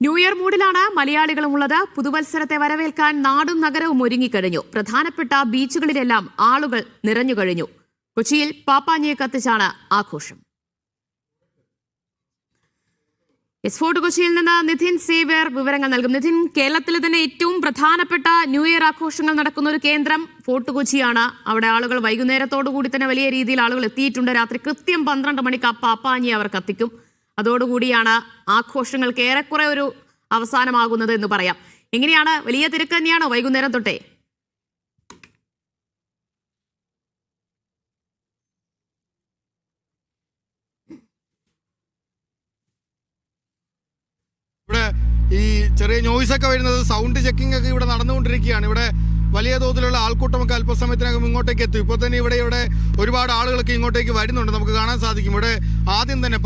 New year മൂഡിലാണ് മലയാളികളും ഉള്ളത്. പുതുവത്സരത്തെ വരവേൽക്കാൻ നാടും നഗരവും ഒരുങ്ങിക്കഴിഞ്ഞു. പ്രധാനപ്പെട്ട ബീച്ചുകളിലെല്ലാം ആളുകൾ നിറഞ്ഞുകഴിഞ്ഞു കൊച്ചിയിൽ പാപ്പാഞ്ഞിയെ കത്തിച്ചാണ് ആഘോഷം. എസ് ഫോർട്ട് കൊച്ചിയിൽ നിന്ന് നിധിൻ സേവ്യർ വിവരങ്ങൾ നൽകും. നിധിൻ കേരളത്തിലെ തന്നെ ഏറ്റവും പ്രധാനപ്പെട്ട ന്യൂ ഇയർ ആഘോഷങ്ങൾ നടക്കുന്ന ഒരു കേന്ദ്രം ഫോർട്ട് കൊച്ചിയാണ്. അവിടെ ആളുകൾ വൈകുന്നേരത്തോടു കൂടി തന്നെ വലിയ രീതിയിൽ ആളുകൾ എത്തിയിട്ടുണ്ട്. രാത്രി കൃത്യം പന്ത്രണ്ട് മണിക്ക് ആ പാപ്പാഞ്ഞി അവർ കത്തിക്കും. അതോടുകൂടിയാണ് ആഘോഷങ്ങൾക്ക് ഏറെക്കുറെ ഒരു അവസാനമാകുന്നത് എന്ന് പറയാം. എങ്ങനെയാണ്? വലിയ തിരക്ക് തന്നെയാണോ വൈകുന്നേരം തൊട്ടേ? ഈ ചെറിയ നോയ്സ് ഒക്കെ വരുന്നത് സൗണ്ട് ചെക്കിംഗ് ഒക്കെ ഇവിടെ നടന്നുകൊണ്ടിരിക്കുകയാണ്. ഇവിടെ വലിയ തോതിലുള്ള ആൾക്കൂട്ടമൊക്കെ അല്പസമയത്തിനകം ഇങ്ങോട്ടേക്ക് എത്തും. ഇപ്പോൾ തന്നെ ഇവിടെ ഇവിടെ ഒരുപാട് ആളുകളൊക്കെ ഇങ്ങോട്ടേക്ക് വരുന്നുണ്ട്. നമുക്ക് കാണാൻ സാധിക്കും. ഇവിടെ ആദ്യം തന്നെ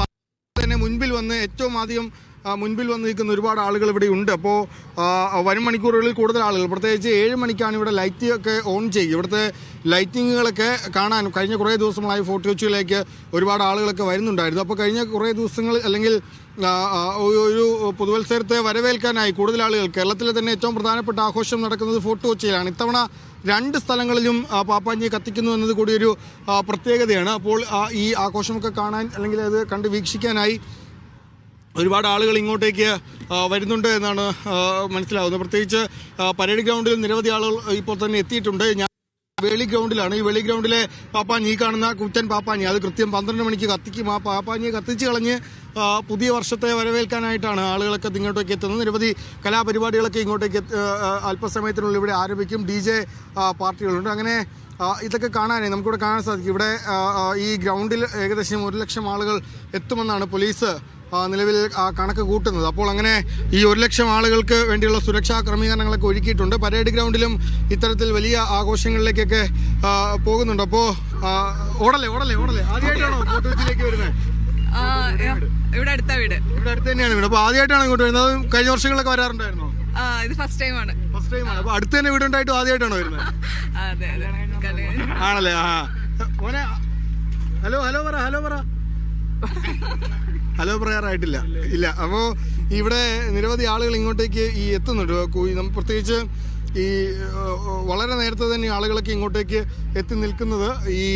മുൻപിൽ വന്ന് ഏറ്റവും ആദ്യം മുൻപിൽ വന്ന് നിൽക്കുന്ന ഒരുപാട് ആളുകൾ ഇവിടെ ഉണ്ട്. അപ്പോൾ വരും മണിക്കൂറുകളിൽ കൂടുതൽ ആളുകൾ. പ്രത്യേകിച്ച് ഏഴ് മണിക്കാണ് ഇവിടെ ലൈറ്റ് ഒക്കെ ഓൺ ചെയ്യുക. ഇവിടുത്തെ ലൈറ്റിങ്ങുകളൊക്കെ കാണാൻ കഴിഞ്ഞ കുറേ ദിവസങ്ങളായി ഫോർട്ട് കൊച്ചിയിലേക്ക് ഒരുപാട് ആളുകളൊക്കെ വരുന്നുണ്ടായിരുന്നു. അപ്പോൾ കഴിഞ്ഞ കുറേ ദിവസങ്ങൾ അല്ലെങ്കിൽ ഒരു- പുതുവത്സരത്തെ വരവേൽക്കാനായി കൂടുതൽ ആളുകൾ. കേരളത്തിലെ തന്നെ ഏറ്റവും പ്രധാനപ്പെട്ട ആഘോഷം നടക്കുന്നത് ഫോർട്ട് കൊച്ചിയിലാണ്. ഇത്തവണ രണ്ട് സ്ഥലങ്ങളിലും പാപ്പാഞ്ചി കത്തിക്കുന്നു എന്നത് കൂടി ഒരു പ്രത്യേകതയാണ്. അപ്പോൾ ഈ ആഘോഷമൊക്കെ കാണാൻ അല്ലെങ്കിൽ അത് കണ്ട് വീക്ഷിക്കാനായി ഒരുപാട് ആളുകൾ ഇങ്ങോട്ടേക്ക് വരുന്നുണ്ട് എന്നാണ് മനസ്സിലാവുന്നത്. പ്രത്യേകിച്ച് പരേഡ് ഗ്രൗണ്ടിൽ നിരവധി ആളുകൾ ഇപ്പോൾ തന്നെ എത്തിയിട്ടുണ്ട്. ഞാൻ വേളി ഗ്രൗണ്ടിലാണ്. ഈ വേളി ഗ്രൗണ്ടിലെ പാപ്പാഞ്ഞി ഈ കാണുന്ന കുറ്റൻ പാപ്പാഞ്ഞി അത് കൃത്യം പന്ത്രണ്ട് മണിക്ക് കത്തിക്കും. ആ പാപ്പാഞ്ഞിയെ കത്തിച്ച് കളഞ്ഞ് പുതിയ വർഷത്തെ വരവേൽക്കാനായിട്ടാണ് ആളുകളൊക്കെ ഇങ്ങോട്ടേക്ക് എത്തുന്നത്. നിരവധി കലാപരിപാടികളൊക്കെ ഇങ്ങോട്ടേക്ക് അല്പസമയത്തിനുള്ളിൽ ഇവിടെ ആരംഭിക്കും. ഡി ജെ പാർട്ടികളുണ്ട്. അങ്ങനെ ഇതൊക്കെ കാണാനേ നമുക്കിവിടെ കാണാൻ സാധിക്കും. ഇവിടെ ഈ ഗ്രൗണ്ടിൽ ഏകദേശം ഒരു ലക്ഷം ആളുകൾ എത്തുമെന്നാണ് പോലീസ് നിലവിൽ കണക്ക് കൂട്ടുന്നത്. അപ്പോൾ അങ്ങനെ ഈ ഒരു ലക്ഷം ആളുകൾക്ക് വേണ്ടിയുള്ള സുരക്ഷാ ക്രമീകരണങ്ങളൊക്കെ ഒരുക്കിയിട്ടുണ്ട്. പരേഡ് ഗ്രൗണ്ടിലും ഇത്തരത്തിൽ വലിയ ആഘോഷങ്ങളിലേക്കൊക്കെ പോകുന്നുണ്ട്. അപ്പോൾ ഓടല്ലേ ഓടല്ലേ ഓടല്ലേ? ആദ്യമായിട്ടാണോ കൊച്ചിയിലേക്ക് വരുന്നത്? ഇവിടെ അടുത്ത വീട്. ഇവിടെ അടുത്ത് തന്നെയാണ് വീട്. അപ്പോൾ ആദ്യമായിട്ടാണ് ഇങ്ങോട്ട് വരുന്നത്? കഴിഞ്ഞ വർഷങ്ങളൊക്കെ വരാറുണ്ടായിരുന്നോ? ഇത് ഫസ്റ്റ് ടൈം ആണ്. ഫസ്റ്റ് ടൈമാണ് അപ്പോൾ അടുത്ത് തന്നെ വീടുണ്ടായിട്ട് ആദ്യമായിട്ടാണോ വരുന്നത്? ആ, അതെ അതെ. ആണല്ലേ? ആ. മോനെ ഹലോ ഹലോ പറ ഹലോ പറ. ഹലോ പ്രയർ ആയിട്ടില്ല ഇല്ല അപ്പോൾ ഇവിടെ നിരവധി ആളുകൾ ഇങ്ങോട്ടേക്ക് ഈ എത്തുന്നുണ്ട്. പ്രത്യേകിച്ച് ഈ വളരെ നേരത്തെ തന്നെ ആളുകളൊക്കെ ഇങ്ങോട്ടേക്ക് എത്തി നിൽക്കുന്നത് ഈ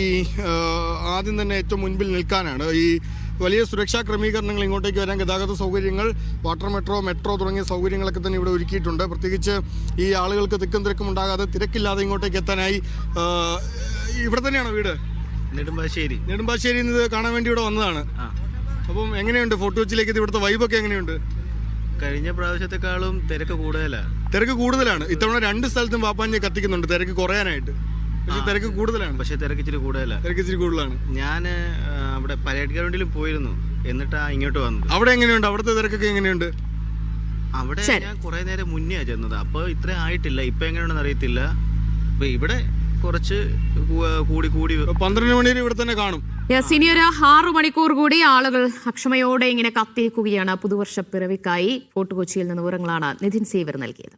ആദ്യം തന്നെ ഏറ്റവും മുൻപിൽ നിൽക്കാനാണ്. ഈ വലിയ സുരക്ഷാ ക്രമീകരണങ്ങൾ ഇങ്ങോട്ടേക്ക് വരാൻ ഗതാഗത സൗകര്യങ്ങൾ വാട്ടർ മെട്രോ മെട്രോ തുടങ്ങിയ സൗകര്യങ്ങളൊക്കെ തന്നെ ഇവിടെ ഒരുക്കിയിട്ടുണ്ട്. പ്രത്യേകിച്ച് ഈ ആളുകൾക്ക് തിക്കും തിരക്കും ഉണ്ടാകാതെ തിരക്കില്ലാതെ ഇങ്ങോട്ടേക്ക് എത്താനായി ഇവിടെ തന്നെയാണോ വീട്? നെടുമ്പാശ്ശേരി. നെടുമ്പാശ്ശേരിയിൽ നിന്ന് കാണാൻ വേണ്ടി ഇവിടെ വന്നതാണ്. അപ്പം എങ്ങനെയുണ്ട് ഫോർട്ട് കൊച്ചിയിലേക്ക് ഇവിടുത്തെ വൈബൊക്കെ എങ്ങനെയുണ്ട്? കഴിഞ്ഞ പ്രാവശ്യത്തെക്കാളും തിരക്ക് കൂടുതലാണ് തിരക്ക് കൂടുതലാണ്. ഇത്തവണ രണ്ട് സ്ഥലത്തും പാപ്പാഞ്ഞെ കത്തിക്കുന്നുണ്ട്. തിരക്ക് കുറയാനായിട്ട്. പക്ഷെ തിരക്ക് കൂടുതലാണ്. പക്ഷേ തിരക്ക് ഇച്ചിരി കൂടുതലാണ് തിരക്ക് ഇച്ചിരി കൂടുതലാണ്. ഞാൻ അവിടെ പരേഡ് ഗ്രൗണ്ടിലും പോയിരുന്നു. എന്നിട്ടാ ഇങ്ങോട്ട് വന്നു അവിടെ എങ്ങനെയുണ്ട്? അവിടുത്തെ തിരക്കൊക്കെ എങ്ങനെയുണ്ട്? അവിടെ ഞാൻ കുറെ നേരം മുന്നേ ചെന്നത്. അപ്പോൾ ഇത്ര ആയിട്ടില്ല. ഇപ്പൊ എങ്ങനെയാണെന്ന് അറിയത്തില്ല. ഇപ്പൊ ഇവിടെ കുറച്ച് കൂടി കൂടി പന്ത്രണ്ട് മണി വരെ ഇവിടെ തന്നെ കാണും. യെസ് ഇനി ഒരു ആറു മണിക്കൂർ കൂടി ആളുകൾ അക്ഷമയോടെ ഇങ്ങനെ കത്തിരിക്കുകയാണ്. പുതുവർഷ പിറവിക്കായി ഫോർട്ട് കൊച്ചിയിൽ നിന്ന് വിവരങ്ങളാണ് നിധിൻ സേവർ നൽകിയത്.